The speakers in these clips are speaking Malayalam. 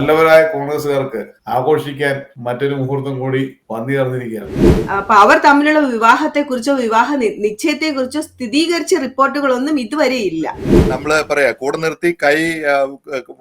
നല്ലവരായ കോൺഗ്രസുകാർക്ക് ആഘോഷിക്കാൻ മറ്റൊരു മുഹൂർത്തം കൂടി വന്നു ചേർന്നിരിക്കുകയാണ് അപ്പൊ അവർ തമ്മിലുള്ള വിവാഹത്തെ കുറിച്ചോ വിവാഹ നിശ്ചയത്തെ കുറിച്ചോ സ്ഥിരീകരിച്ച റിപ്പോർട്ടുകളൊന്നും ഇതുവരെ ഇല്ല. നമ്മൾ പറയാ കൂടെ നിർത്തി കൈ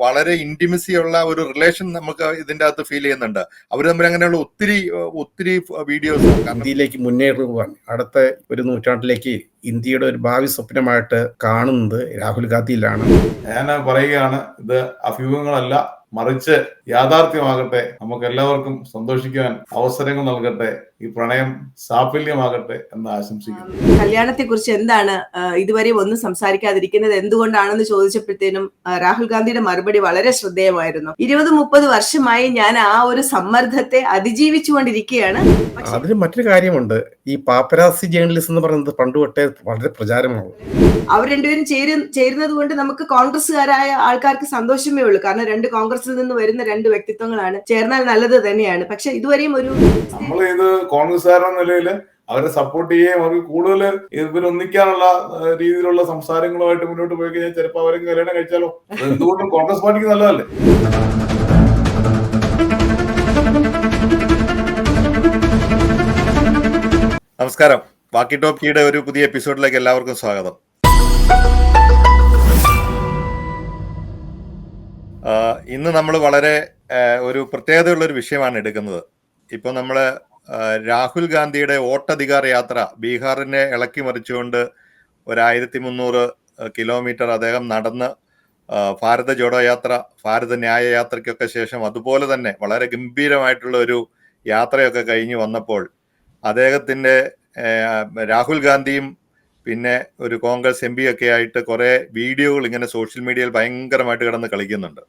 വളരെ ഇന്റിമസി ഉള്ള ഒരു റിലേഷൻ നമുക്ക് ഇതിന്റെ അകത്ത് ഫീൽ ചെയ്യുന്നുണ്ട്. അവർ തമ്മിൽ അങ്ങനെയുള്ള ഒത്തിരി ഒത്തിരി വീഡിയോസ് ഇന്ത്യയിലേക്ക് മുന്നേറുവാൻ അടുത്ത ഒരു നൂറ്റാണ്ടിലേക്ക് ഇന്ത്യയുടെ ഒരു ഭാവി സ്വപ്നമായിട്ട് കാണുന്നത് രാഹുൽ ഗാന്ധിയിലാണ്. ഞാൻ പറയുകയാണ് ഇത് അഭ്യൂഹങ്ങളല്ല മറിച്ച് യാഥാർത്ഥ്യമാകട്ടെ. നമുക്ക് എല്ലാവർക്കും സന്തോഷിക്കാൻ അവസരങ്ങൾ നൽകട്ടെ. ഈ പ്രണയം സാഫല്യമാകട്ടെ എന്ന് ആശംസിക്കുന്നു. കല്യാണത്തെ കുറിച്ച് എന്താണ് ഇതുവരെ ഒന്നും സംസാരിക്കാതിരിക്കുന്നത് എന്തുകൊണ്ടാണെന്ന് ചോദിച്ചപ്പോഴത്തേനും രാഹുൽ ഗാന്ധിയുടെ മറുപടി വളരെ ശ്രദ്ധേയമായിരുന്നു. ഇരുപത് മുപ്പത് വർഷമായി ഞാൻ ആ ഒരു സമ്മർദ്ദത്തെ അതിജീവിച്ചുകൊണ്ടിരിക്കുകയാണ്. അതിന് മറ്റൊരു കാര്യമുണ്ട്. ഈ പാപ്പരാസി ജേർണലിസം എന്ന് പറയുന്നത് പണ്ട് തൊട്ടേ വളരെ പ്രചാരമാണ് അവർ രണ്ടുപേരും ചേരു ചേരുന്നത് കൊണ്ട് നമുക്ക് കോൺഗ്രസ്സുകാരായ ആൾക്കാർക്ക് സന്തോഷമേ ഉള്ളൂ. കാരണം രണ്ട് കോൺഗ്രസിൽ നിന്ന് വരുന്ന രണ്ട് വ്യക്തിത്വങ്ങളാണ്. ചേർന്നാൽ നല്ലത് തന്നെയാണ്. പക്ഷെ ഇതുവരെയും ഒരു നമ്മൾ ഇത് കോൺഗ്രസ്സുകാരുടെ നിലയിൽ അവരെ സപ്പോർട്ട് ചെയ്യുകയും അവർക്ക് കൂടുതൽ ഇവരൊന്നിക്കാനുള്ള രീതിയിലുള്ള സംസാരങ്ങളുമായിട്ട് മുന്നോട്ട് പോയി കഴിഞ്ഞാൽ ചിലപ്പോൾ അവരും കല്യാണം കഴിച്ചാലോ? എന്തുകൊണ്ടും കോൺഗ്രസ് പാർട്ടിക്ക് നല്ലതല്ലേ? നമസ്കാരം. വാക്കി ടോക്കിയുടെ ഒരു പുതിയ എപ്പിസോഡിലേക്ക് എല്ലാവർക്കും സ്വാഗതം. ഇന്ന് നമ്മൾ വളരെ ഒരു പ്രത്യേകതയുള്ള ഒരു വിഷയമാണ് എടുക്കുന്നത്. ഇപ്പോൾ നമ്മൾ രാഹുൽ ഗാന്ധിയുടെ വോട്ടധികാര യാത്ര ബീഹാറിനെ ഇളക്കി മറിച്ചുകൊണ്ട് ഒരായിരത്തി മുന്നൂറ് കിലോമീറ്റർ അദ്ദേഹം നടന്ന് ഭാരത ജോഡോ യാത്ര ഭാരത ന്യായ യാത്രയ്ക്കൊക്കെ ശേഷം അതുപോലെ തന്നെ വളരെ ഗംഭീരമായിട്ടുള്ള ഒരു യാത്രയൊക്കെ കഴിഞ്ഞ് വന്നപ്പോൾ അദ്ദേഹത്തിന്റെ രാഹുൽ ഗാന്ധിയും പിന്നെ ഒരു കോൺഗ്രസ് എം പി ഒക്കെ ആയിട്ട് കുറെ വീഡിയോകൾ ഇങ്ങനെ സോഷ്യൽ മീഡിയയിൽ ഭയങ്കരമായിട്ട് കിടന്ന് കളിക്കുന്നുണ്ട്.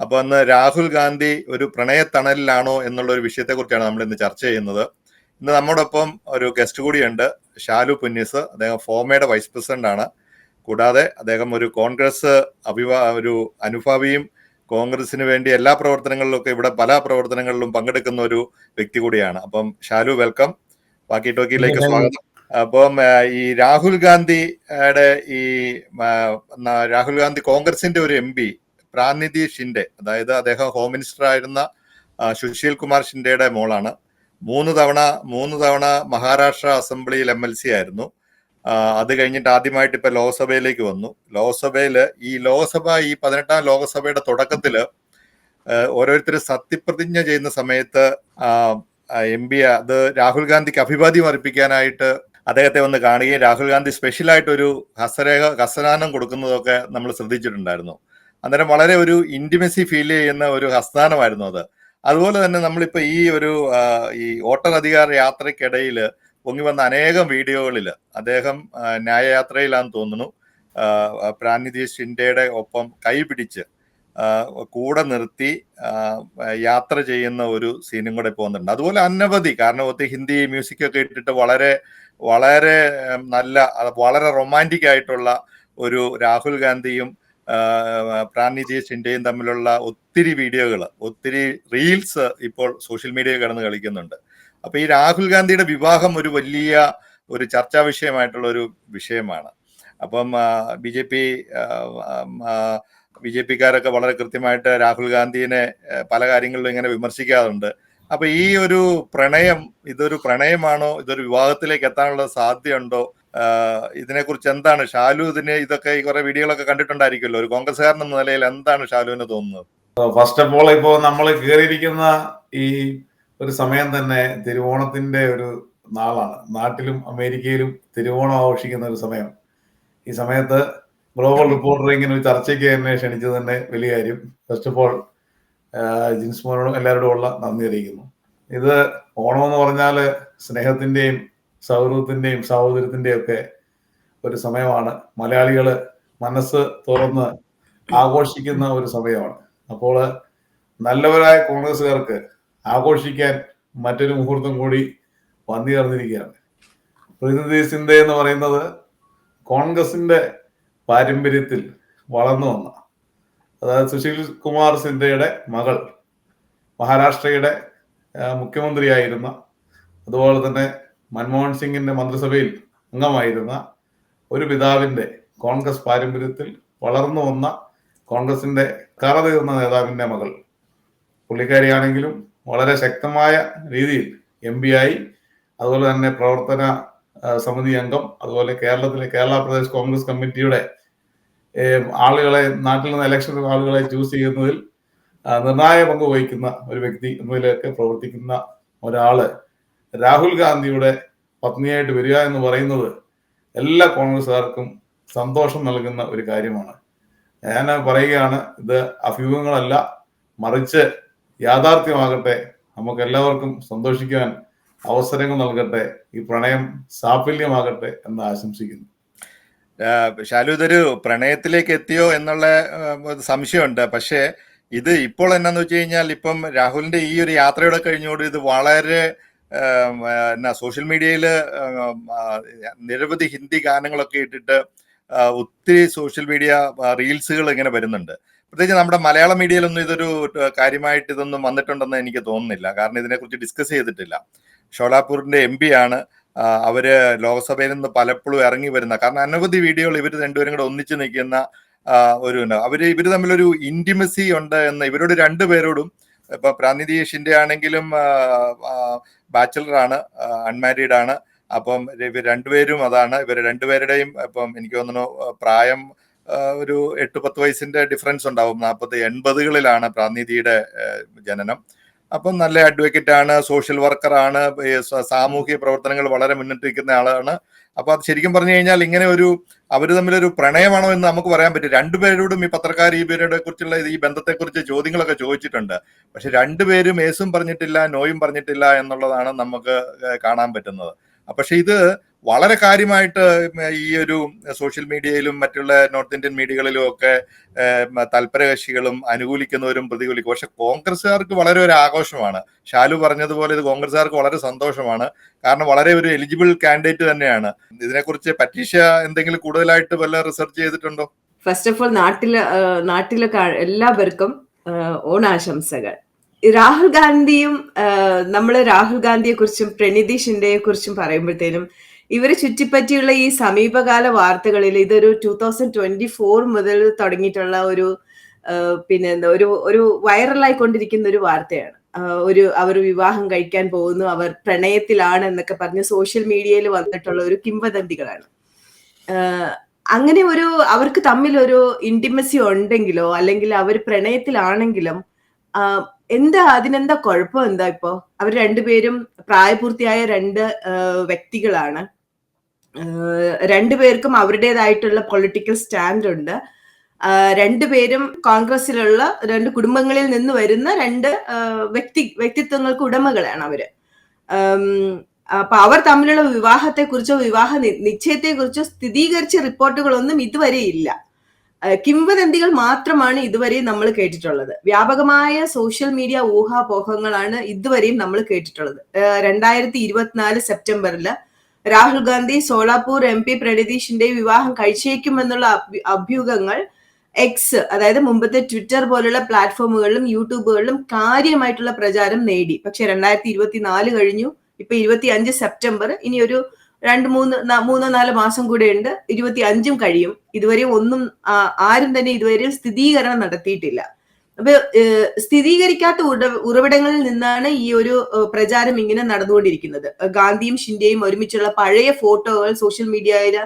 അപ്പൊ അന്ന് രാഹുൽ ഗാന്ധി ഒരു പ്രണയത്തണലിലാണോ എന്നുള്ള ഒരു വിഷയത്തെക്കുറിച്ചാണ് നമ്മൾ ഇന്ന് ചർച്ച ചെയ്യുന്നത്. ഇന്ന് നമ്മോടൊപ്പം ഒരു ഗസ്റ്റ് കൂടിയുണ്ട് ഷാലു പുന്നിസ്. അദ്ദേഹം ഫോമയുടെ വൈസ് പ്രസിഡന്റ് ആണ്. കൂടാതെ അദ്ദേഹം ഒരു കോൺഗ്രസ് അഭിവാ ഒരു അനുഭാവിയും കോൺഗ്രസിന് വേണ്ടി എല്ലാ പ്രവർത്തനങ്ങളിലൊക്കെ ഇവിടെ പല പ്രവർത്തനങ്ങളിലും പങ്കെടുക്കുന്ന ഒരു വ്യക്തി കൂടിയാണ്. അപ്പം ഷാലു വെൽക്കം. ബാക്കി ടോക്കിയിലേക്ക് സ്വാഗതം. അപ്പം ഈ രാഹുൽ ഗാന്ധിയുടെ ഈ രാഹുൽ ഗാന്ധി കോൺഗ്രസിന്റെ ഒരു എം പി പ്രാനിധി ഷിൻഡെ അതായത് അദ്ദേഹം ഹോം മിനിസ്റ്റർ ആയിരുന്ന സുശീൽ കുമാർ ഷിൻഡെയുടെ മോളാണ്. മൂന്ന് തവണ മൂന്ന് തവണ മഹാരാഷ്ട്ര അസംബ്ലിയിൽ എം എൽ സി ആയിരുന്നു. അത് കഴിഞ്ഞിട്ട് ആദ്യമായിട്ട് ഇപ്പൊ ലോക്സഭയിലേക്ക് വന്നു. ലോക്സഭയിൽ ഈ ലോക്സഭ ഈ പതിനെട്ടാം ലോക്സഭയുടെ തുടക്കത്തിൽ ഓരോരുത്തർ സത്യപ്രതിജ്ഞ ചെയ്യുന്ന സമയത്ത് എം പി അത് രാഹുൽ ഗാന്ധിക്ക് അഭിവാദ്യം അർപ്പിക്കാനായിട്ട് അദ്ദേഹത്തെ ഒന്ന് കാണുകയും രാഹുൽ ഗാന്ധി സ്പെഷ്യലായിട്ട് ഒരു ഹസ്തരേഖ ഹസ്തദാനം കൊടുക്കുന്നതൊക്കെ നമ്മൾ ശ്രദ്ധിച്ചിട്ടുണ്ടായിരുന്നു. അന്നേരം വളരെ ഒരു ഇന്റിമസി ഫീൽ ചെയ്യുന്ന ഒരു ഹസ്തദാനമായിരുന്നു അത്. അതുപോലെ തന്നെ നമ്മളിപ്പോൾ ഈ ഒരു ഈ വോട്ടർ അധികാര യാത്രയ്ക്കിടയിൽ പൊങ്ങി വന്ന അനേകം വീഡിയോകളിൽ അദ്ദേഹം ന്യായയാത്രയിലാണെന്ന് തോന്നുന്നു. പ്രാനിധി ഷിൻഡയുടെ ഒപ്പം കൈ പിടിച്ച് ആ, കൂടെ നിർത്തി യാത്ര ചെയ്യുന്ന ഒരു സീനും കൂടെ പോകുന്നുണ്ട് അതുപോലെ അനവധി കാരണം ഒത്തിരി ഹിന്ദി മ്യൂസിക് ഒക്കെ ഇട്ടിട്ട് വളരെ വളരെ നല്ല വളരെ റൊമാന്റിക് ആയിട്ടുള്ള ഒരു രാഹുൽ ഗാന്ധിയും പ്രാണിജി ഷിൻഡെയും തമ്മിലുള്ള ഒത്തിരി വീഡിയോകൾ ഒത്തിരി റീൽസ് ഇപ്പോൾ സോഷ്യൽ മീഡിയ കടന്ന് കളിക്കുന്നുണ്ട്. അപ്പൊ ഈ രാഹുൽ ഗാന്ധിയുടെ വിവാഹം ഒരു വലിയ ഒരു ചർച്ചാ വിഷയമായിട്ടുള്ള ഒരു വിഷയമാണ്. അപ്പം B J P B J പിക്കാരൊക്കെ വളരെ കൃത്യമായിട്ട് രാഹുൽ ഗാന്ധിനെ പല കാര്യങ്ങളിലും ഇങ്ങനെ വിമർശിക്കാറുണ്ട്. അപ്പൊ ഈ ഒരു പ്രണയം ഇതൊരു പ്രണയമാണോ? ഇതൊരു വിവാഹത്തിലേക്ക് എത്താനുള്ള സാധ്യതയുണ്ടോ? ഇതിനെക്കുറിച്ച് എന്താണ്? ഷാലു ഇതിനെ ഇതൊക്കെ ഈ കുറെ വീഡിയോകളൊക്കെ കണ്ടിട്ടുണ്ടായിരിക്കുമല്ലോ. ഒരു കോൺഗ്രസ്സുകാരൻ എന്ന നിലയിൽ എന്താണ് ഷാലുവിന് തോന്നുന്നത്? ഫസ്റ്റ് ഓഫ് ഓൾ ഇപ്പോ നമ്മൾ കയറിയിരിക്കുന്ന ഈ ഒരു സമയം തന്നെ തിരുവോണത്തിന്റെ ഒരു നാളാണ്. നാട്ടിലും അമേരിക്കയിലും തിരുവോണം ആഘോഷിക്കുന്ന ഒരു സമയം. ഈ സമയത്ത് ഗ്ലോബൽ റിപ്പോർട്ടർ ഇങ്ങനെ ഒരു ചർച്ചയ്ക്ക് എന്നെ ക്ഷണിച്ചത് തന്നെ വലിയ കാര്യം. ഫസ്റ്റ് ഓഫ് ഓൾ ജിൻസ് മോനോടും എല്ലാവരോടും ഉള്ള നന്ദി അറിയിക്കുന്നു. ഇത് ഓണം എന്ന് പറഞ്ഞാൽ സ്നേഹത്തിന്റെയും സൗഹൃദത്തിന്റെയും സഹോദരത്തിന്റെയും ഒക്കെ ഒരു സമയമാണ്. മലയാളികൾ മനസ്സ് തുറന്ന് ആഘോഷിക്കുന്ന ഒരു സമയമാണ്. അപ്പോൾ നല്ലവരായ കോൺഗ്രസ്സുകാർക്ക് ആഘോഷിക്കാൻ മറ്റൊരു മുഹൂർത്തം കൂടി വന്നു ചേർന്നിരിക്കുകയാണ് പ്രതിനിധി സിന്ധ എന്ന് പറയുന്നത് കോൺഗ്രസിന്റെ പാരമ്പര്യത്തിൽ വളർന്നു വന്ന. അതായത് സുശീൽ കുമാർ സിന്ധയുടെ മകൾ മഹാരാഷ്ട്രയുടെ മുഖ്യമന്ത്രിയായിരുന്ന അതുപോലെ തന്നെ മൻമോഹൻ സിംഗിന്റെ മന്ത്രിസഭയിൽ അംഗമായിരുന്ന ഒരു പിതാവിന്റെ കോൺഗ്രസ് പാരമ്പര്യത്തിൽ വളർന്നു വന്ന കോൺഗ്രസിന്റെ കറ തീർന്ന നേതാവിന്റെ മകൾ. പുള്ളിക്കാരിയാണെങ്കിലും വളരെ ശക്തമായ രീതിയിൽ എം പി ആയി അതുപോലെ തന്നെ പ്രവർത്തന സമിതി അംഗം അതുപോലെ കേരളത്തിലെ കേരള പ്രദേശ് കോൺഗ്രസ് കമ്മിറ്റിയുടെ ആളുകളെ നാട്ടിൽ നിന്ന് ഇലക്ഷൻ ആളുകളെ ചൂസ് ചെയ്യുന്നതിൽ നിർണായക പങ്ക് വഹിക്കുന്ന ഒരു വ്യക്തി എന്നതിലൊക്കെ പ്രവർത്തിക്കുന്ന ഒരാൾ രാഹുൽ ഗാന്ധിയുടെ പത്നിയായിട്ട് വരിക എന്ന് പറയുന്നത് എല്ലാ കോൺഗ്രസ്സുകാർക്കും സന്തോഷം നൽകുന്ന ഒരു കാര്യമാണ്. ഞാൻ പറയുകയാണ് ഇത് അഭ്യൂഹങ്ങളല്ല മറിച്ച് യാഥാർത്ഥ്യമാകട്ടെ നമുക്ക് എല്ലാവർക്കും സന്തോഷിക്കാൻ അവസരങ്ങൾ നൽകട്ടെ ഈ പ്രണയം സാഫല്യമാകട്ടെ എന്ന് ആശംസിക്കുന്നു. ഷാലു ഇതൊരു പ്രണയത്തിലേക്ക് എത്തിയോ എന്നുള്ള സംശയമുണ്ട്. പക്ഷേ ഇത് ഇപ്പോൾ എന്നാന്ന് വെച്ച് കഴിഞ്ഞാൽ ഇപ്പം രാഹുലിന്റെ ഈ ഒരു യാത്രയുടെ കഴിഞ്ഞോട് ഇത് വളരെ എന്നാ സോഷ്യൽ മീഡിയയിൽ നിരവധി ഹിന്ദി ഗാനങ്ങളൊക്കെ ഇട്ടിട്ട് ഒത്തിരി സോഷ്യൽ മീഡിയ റീൽസുകൾ ഇങ്ങനെ വരുന്നുണ്ട്. പ്രത്യേകിച്ച് നമ്മുടെ മലയാള മീഡിയയിലൊന്നും ഇതൊരു കാര്യമായിട്ട് ഇതൊന്നും വന്നിട്ടുണ്ടെന്ന് എനിക്ക് തോന്നുന്നില്ല. കാരണം ഇതിനെക്കുറിച്ച് ഡിസ്കസ് ചെയ്തിട്ടില്ല. ഷോലാപൂരിന്റെ എം പി ആണ്. അവർ ലോക്സഭയിൽ നിന്ന് പലപ്പോഴും ഇറങ്ങി വരുന്ന കാരണം അനവധി വീഡിയോകൾ ഇവർ രണ്ടുപേരും കൂടെ ഒന്നിച്ചു നിൽക്കുന്ന ഒരു. അവർ ഇവർ തമ്മിലൊരു ഇന്റിമസി ഉണ്ട് എന്ന് ഇവരോട് രണ്ടുപേരോടും ഇപ്പൊ പ്രാതിനിധി ഷിൻഡെ ആണെങ്കിലും ബാച്ചലർ ആണ് അൺമാരീഡ് ആണ്. അപ്പം ഇവർ രണ്ടുപേരും അതാണ്. ഇവർ രണ്ടുപേരുടെയും ഇപ്പം എനിക്ക് തോന്നുന്നു പ്രായം ഒരു എട്ട് പത്ത് വയസ്സിന്റെ ഡിഫറൻസ് ഉണ്ടാവും. നാൽപ്പത്തി എൺപതുകളിലാണ് പ്രാതിനിധിയുടെ ജനനം. അപ്പം നല്ല അഡ്വക്കേറ്റ് ആണ് സോഷ്യൽ വർക്കറാണ് സാമൂഹിക പ്രവർത്തനങ്ങൾ വളരെ മുന്നിട്ട് നിൽക്കുന്ന ആളാണ്. അപ്പൊ അത് ശരിക്കും പറഞ്ഞു കഴിഞ്ഞാൽ ഇങ്ങനെ ഒരു അവർ തമ്മിലൊരു പ്രണയമാണോ എന്ന് നമുക്ക് പറയാൻ പറ്റും രണ്ടുപേരോടും ഈ പത്രക്കാർ ഈ പേരുടെ കുറിച്ചുള്ള ഈ ബന്ധത്തെക്കുറിച്ച് ചോദ്യങ്ങളൊക്കെ ചോദിച്ചിട്ടുണ്ട്. പക്ഷെ രണ്ടുപേരും ഏസും പറഞ്ഞിട്ടില്ല നോയും പറഞ്ഞിട്ടില്ല എന്നുള്ളതാണ് നമുക്ക് കാണാൻ പറ്റുന്നത്. പക്ഷെ ഇത് വളരെ കാര്യമായിട്ട് ഈ ഒരു സോഷ്യൽ മീഡിയയിലും മറ്റുള്ള നോർത്ത് ഇന്ത്യൻ മീഡിയകളിലും ഒക്കെ തൽപരകക്ഷികളും അനുകൂലിക്കുന്നവരും പ്രതികൂലിക്കും. പക്ഷെ കോൺഗ്രസ്സുകാർക്ക് വളരെ ഒരു ആഘോഷമാണ്. ഷാലു പറഞ്ഞതുപോലെ ഇത് കോൺഗ്രസ്സുകാർക്ക് വളരെ സന്തോഷമാണ്. കാരണം വളരെ ഒരു എലിജിബിൾ കാൻഡിഡേറ്റ് തന്നെയാണ്. ഇതിനെക്കുറിച്ച് പറ്റീഷ എന്തെങ്കിലും കൂടുതലായിട്ട് വല്ല റിസർച്ച് ചെയ്തിട്ടുണ്ടോ? ഫസ്റ്റ് ഓഫ് ഓൾ നാട്ടിലെ നാട്ടിലെ എല്ലാവർക്കും ഓണാശംസകൾ. രാഹുൽ ഗാന്ധിയും നമ്മൾ രാഹുൽ ഗാന്ധിയെ കുറിച്ചും പ്രണീതി ഷിൻഡയെ കുറിച്ചും പറയുമ്പോഴത്തേനും ഇവരെ ചുറ്റിപ്പറ്റിയുള്ള ഈ സമീപകാല വാർത്തകളിൽ ഇതൊരു ടൂ തൗസൻഡ് ട്വന്റി ഫോർ മുതൽ തുടങ്ങിയിട്ടുള്ള ഒരു പിന്നെ എന്താ ഒരു ഒരു വൈറലായിക്കൊണ്ടിരിക്കുന്ന ഒരു വാർത്തയാണ്. ഒരു അവർ വിവാഹം കഴിക്കാൻ പോകുന്നു അവർ പ്രണയത്തിലാണ് എന്നൊക്കെ പറഞ്ഞ് സോഷ്യൽ മീഡിയയിൽ വന്നിട്ടുള്ള ഒരു കിംവദന്തികളാണ്. അങ്ങനെ ഒരു അവർക്ക് തമ്മിൽ ഒരു ഇന്റിമസി ഉണ്ടെങ്കിലോ അല്ലെങ്കിൽ അവർ പ്രണയത്തിലാണെങ്കിലും എന്താ അതിനെന്താ കുഴപ്പം എന്താ ഇപ്പോ? അവർ രണ്ടുപേരും പ്രായപൂർത്തിയായ രണ്ട് വ്യക്തികളാണ്. രണ്ടുപേർക്കും അവരുടേതായിട്ടുള്ള പൊളിറ്റിക്കൽ സ്റ്റാൻഡ് ഉണ്ട്. രണ്ടുപേരും കോൺഗ്രസിലുള്ള രണ്ട് കുടുംബങ്ങളിൽ നിന്ന് വരുന്ന രണ്ട് വ്യക്തി വ്യക്തിത്വങ്ങൾക്ക് ഉടമകളാണ് അവർ. അപ്പൊ അവർ തമ്മിലുള്ള വിവാഹത്തെക്കുറിച്ചോ വിവാഹ നിശ്ചയത്തെ കുറിച്ചോ സ്ഥിരീകരിച്ച റിപ്പോർട്ടുകളൊന്നും ഇതുവരെ ഇല്ല. കിംവദന്തികൾ മാത്രമാണ് ഇതുവരെ നമ്മൾ കേട്ടിട്ടുള്ളത്. വ്യാപകമായ സോഷ്യൽ മീഡിയ ഊഹാപോഹങ്ങളാണ് ഇതുവരെയും നമ്മൾ കേട്ടിട്ടുള്ളത്. രണ്ടായിരത്തി ഇരുപത്തിനാല് സെപ്റ്റംബറിൽ രാഹുൽ ഗാന്ധി സോളാപൂർ എം പി പ്രണിതീഷിന്റെ വിവാഹം കഴിച്ചേക്കുമെന്നുള്ള അഭ്യു- അഭ്യൂഹങ്ങൾ എക്സ് അതായത് മുമ്പത്തെ ട്വിറ്റർ പോലുള്ള പ്ലാറ്റ്ഫോമുകളിലും യൂട്യൂബുകളിലും കാര്യമായിട്ടുള്ള പ്രചാരം നേടി. പക്ഷെ രണ്ടായിരത്തി ഇരുപത്തി നാല് കഴിഞ്ഞു. ഇപ്പൊ ഇരുപത്തി അഞ്ച് സെപ്റ്റംബർ. ഇനി ഒരു രണ്ട് മൂന്ന് മൂന്നോ നാലോ മാസം കൂടെ ഉണ്ട്. ഇരുപത്തി അഞ്ചും കഴിയും. ഇതുവരെ ഒന്നും ആരും തന്നെ ഇതുവരെ സ്ഥിരീകരണം നടത്തിയിട്ടില്ല. അപ്പൊ സ്ഥിരീകരിക്കാത്ത ഉറവിടങ്ങളിൽ നിന്നാണ് ഈ ഒരു പ്രചാരം ഇങ്ങനെ നടന്നുകൊണ്ടിരിക്കുന്നത്. ഗാന്ധിയും ഷിൻഡെയും ഒരുമിച്ചുള്ള പഴയ ഫോട്ടോകൾ സോഷ്യൽ മീഡിയയിൽ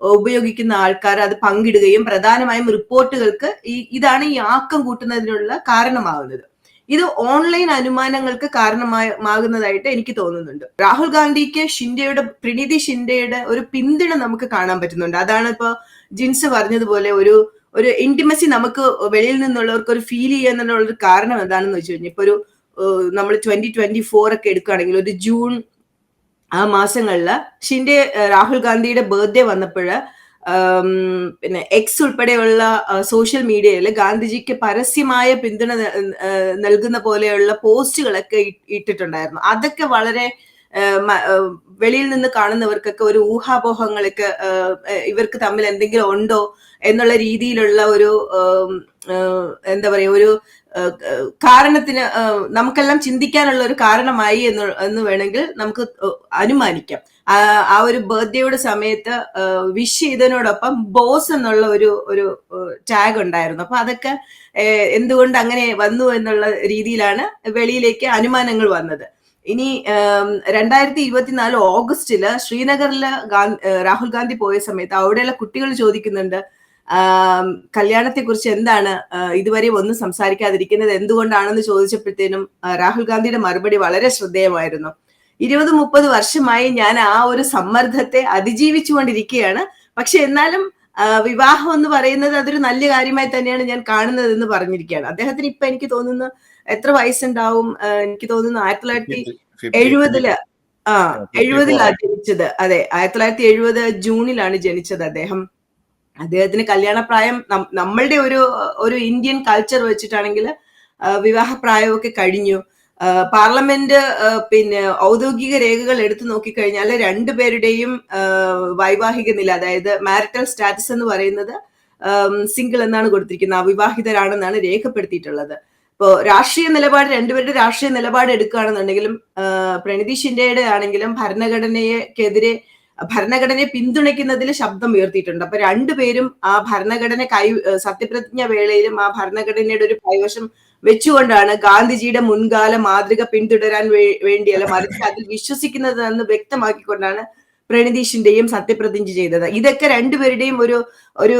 ഉപയോഗിക്കുന്ന ആൾക്കാർ അത് പങ്കിടുകയും പ്രധാനമായും റിപ്പോർട്ടുകൾക്ക് ഈ ഇതാണ് ഈ ആക്കം കൂട്ടുന്നതിനുള്ള കാരണമാകുന്നത് ഇത് ഓൺലൈൻ അനുമാനങ്ങൾക്ക് കാരണമാകുന്നതായിട്ട് എനിക്ക് തോന്നുന്നുണ്ട്. രാഹുൽ ഗാന്ധിക്ക് ഷിൻഡയുടെ പ്രണിതി ഷിൻഡയുടെ ഒരു പിന്തുണ നമുക്ക് കാണാൻ പറ്റുന്നുണ്ട്. അതാണ് ഇപ്പൊ ജിൻസ് പറഞ്ഞതുപോലെ ഒരു ഒരു ഇന്റിമസി നമുക്ക് വെളിയിൽ നിന്നുള്ളവർക്ക് ഒരു ഫീൽ ചെയ്യാന്നുള്ള ഒരു കാരണം എന്താണെന്ന് വെച്ച് കഴിഞ്ഞാൽ ഇപ്പൊ ഒരു നമ്മൾ ട്വന്റി ട്വന്റി ഫോർ ഒക്കെ എടുക്കുകയാണെങ്കിൽ ഒരു ജൂൺ ആ മാസങ്ങളിൽ ഷിൻഡെ രാഹുൽ ഗാന്ധിയുടെ ബർത്ത്ഡേ വന്നപ്പോഴ് പിന്നെ എക്സ് ഉൾപ്പെടെയുള്ള സോഷ്യൽ മീഡിയയിൽ ഗാന്ധിജിക്ക് പരസ്യമായ പിന്തുണ നൽകുന്ന പോലെയുള്ള പോസ്റ്റുകളൊക്കെ ഇട്ടിട്ടുണ്ടായിരുന്നു. അതൊക്കെ വളരെ വെളിയിൽ നിന്ന് കാണുന്നവർക്കൊക്കെ ഒരു ഊഹാപോഹങ്ങളൊക്കെ ഇവർക്ക് തമ്മിൽ എന്തെങ്കിലും ഉണ്ടോ? എന്നുള്ള രീതിയിലുള്ള ഒരു എന്താ പറയുക ഒരു കാരണത്തിന് നമുക്കെല്ലാം ചിന്തിക്കാനുള്ള ഒരു കാരണമായി എന്ന് എന്ന് വേണമെങ്കിൽ നമുക്ക് അനുമാനിക്കാം. ആ ഒരു ബർത്ത്ഡേയുടെ സമയത്ത് വിഷ് ചെയ്തതിനോടൊപ്പം ബോസ് എന്നുള്ള ഒരു ഒരു ടാഗ് ഉണ്ടായിരുന്നു. അപ്പൊ അതൊക്കെ എന്തുകൊണ്ട് അങ്ങനെ വന്നു എന്നുള്ള രീതിയിലാണ് വെളിയിലേക്ക് അനുമാനങ്ങൾ വന്നത്. ഇനി രണ്ടായിരത്തി ഇരുപത്തിനാല് ഓഗസ്റ്റിൽ ശ്രീനഗറിൽ രാഹുൽ ഗാന്ധി പോയ സമയത്ത് അവിടെയുള്ള കുട്ടികൾ ചോദിക്കുന്നുണ്ട് കല്യാണത്തെ കുറിച്ച് എന്താണ് ഇതുവരെ ഒന്നും സംസാരിക്കാതിരിക്കുന്നത്? എന്തുകൊണ്ടാണെന്ന് ചോദിച്ചപ്പോഴത്തേനും രാഹുൽ ഗാന്ധിയുടെ മറുപടി വളരെ ശ്രദ്ധേയമായിരുന്നു. ഇരുപത് മുപ്പത് വർഷമായി ഞാൻ ആ ഒരു സമ്മർദ്ദത്തെ അതിജീവിച്ചുകൊണ്ടിരിക്കുകയാണ്. പക്ഷെ എന്നാലും വിവാഹം എന്ന് പറയുന്നത് അതൊരു നല്ല കാര്യമായി തന്നെയാണ് ഞാൻ കാണുന്നത് എന്ന് പറഞ്ഞിരിക്കുകയാണ്. അദ്ദേഹത്തിന് ഇപ്പൊ എനിക്ക് തോന്നുന്നു എത്ര വയസ്സുണ്ടാവും? എനിക്ക് തോന്നുന്നു ആയിരത്തി തൊള്ളായിരത്തി എഴുപതിൽ ആ എഴുപതിലാണ് ജനിച്ചത്. അതെ ആയിരത്തി തൊള്ളായിരത്തി എഴുപത് ജൂണിലാണ് ജനിച്ചത് അദ്ദേഹം. അദ്ദേഹത്തിന് കല്യാണപ്രായം നമ്മളുടെ ഒരു ഒരു ഇന്ത്യൻ കൾച്ചർ വെച്ചിട്ടാണെങ്കിൽ വിവാഹപ്രായമൊക്കെ കഴിഞ്ഞു. പാർലമെന്റ് പിന്നെ ഔദ്യോഗിക രേഖകൾ എടുത്തു നോക്കിക്കഴിഞ്ഞാൽ രണ്ടുപേരുടെയും വൈവാഹിക നില അതായത് മാരിറ്റൽ സ്റ്റാറ്റസ് എന്ന് പറയുന്നത് സിംഗിൾ എന്നാണ് കൊടുത്തിരിക്കുന്നത്. അവിവാഹിതരാണെന്നാണ് രേഖപ്പെടുത്തിയിട്ടുള്ളത്. ഇപ്പോൾ രാഷ്ട്രീയ നിലപാട് രണ്ടുപേരുടെ രാഷ്ട്രീയ നിലപാട് എടുക്കുകയാണെന്നുണ്ടെങ്കിലും പ്രണിതി ഷിൻഡെയുടെ ആണെങ്കിലും ഭരണഘടനയെക്കെതിരെ ഭരണഘടനയെ പിന്തുണയ്ക്കുന്നതിൽ ശബ്ദം ഉയർത്തിയിട്ടുണ്ട്. അപ്പൊ രണ്ടുപേരും ആ ഭരണഘടന കൈ സത്യപ്രതിജ്ഞ വേളയിലും ആ ഭരണഘടനയുടെ ഒരു കൈവശം വെച്ചുകൊണ്ടാണ് ഗാന്ധിജിയുടെ മുൻകാല മാതൃക പിന്തുടരാൻ വേണ്ടിയല്ല മറിച്ച് അതിൽ വിശ്വസിക്കുന്നതെന്ന് വ്യക്തമാക്കിക്കൊണ്ടാണ് പ്രണിതീഷിന്റെയും സത്യപ്രതിജ്ഞ ചെയ്തത്. ഇതൊക്കെ രണ്ടുപേരുടെയും ഒരു ഒരു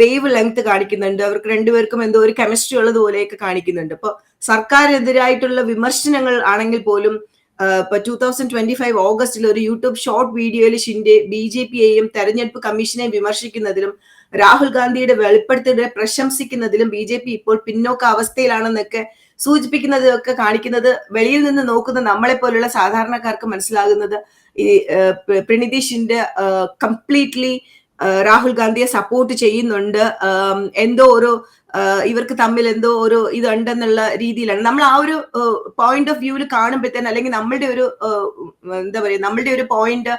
വേവ് ലെങ്ത് കാണിക്കുന്നുണ്ട്. അവർക്ക് രണ്ടുപേർക്കും എന്തോ ഒരു കെമിസ്ട്രി ഉള്ളതുപോലെയൊക്കെ കാണിക്കുന്നുണ്ട്. ഇപ്പൊ സർക്കാരിനെതിരായിട്ടുള്ള വിമർശനങ്ങൾ ആണെങ്കിൽ പോലും ഇപ്പൊ ടൂ തൗസൻഡ് ട്വന്റി ഫൈവ് ഓഗസ്റ്റിൽ ഒരു യൂട്യൂബ് ഷോർട്ട് വീഡിയോയിൽ ഷിൻഡെ ബി ജെ പിയെയും തെരഞ്ഞെടുപ്പ് കമ്മീഷനെയും വിമർശിക്കുന്നതിലും രാഹുൽ ഗാന്ധിയുടെ വെളിപ്പെടുത്തലുകളെ പ്രശംസിക്കുന്നതിലും ബി ജെ പി ഇപ്പോൾ പിന്നോക്ക അവസ്ഥയിലാണെന്നൊക്കെ സൂചിപ്പിക്കുന്നതൊക്കെ കാണിക്കുന്നത് വെളിയിൽ നിന്ന് നോക്കുന്ന നമ്മളെ പോലുള്ള സാധാരണക്കാർക്ക് മനസ്സിലാകുന്നത്. ഈ പ്രണിതീഷിന്റെ കംപ്ലീറ്റ്ലി രാഹുൽ ഗാന്ധിയെ സപ്പോർട്ട് ചെയ്യുന്നുണ്ട്. എന്തോ ഒരു ഇവർക്ക് തമ്മിൽ എന്തോ ഒരു ഇതുണ്ടെന്നുള്ള രീതിയിലാണ്. നമ്മൾ ആ ഒരു പോയിന്റ് ഓഫ് വ്യൂവിൽ കാണുമ്പോഴത്തേന് അല്ലെങ്കിൽ നമ്മളുടെ ഒരു എന്താ പറയുക നമ്മളുടെ ഒരു പോയിന്റ്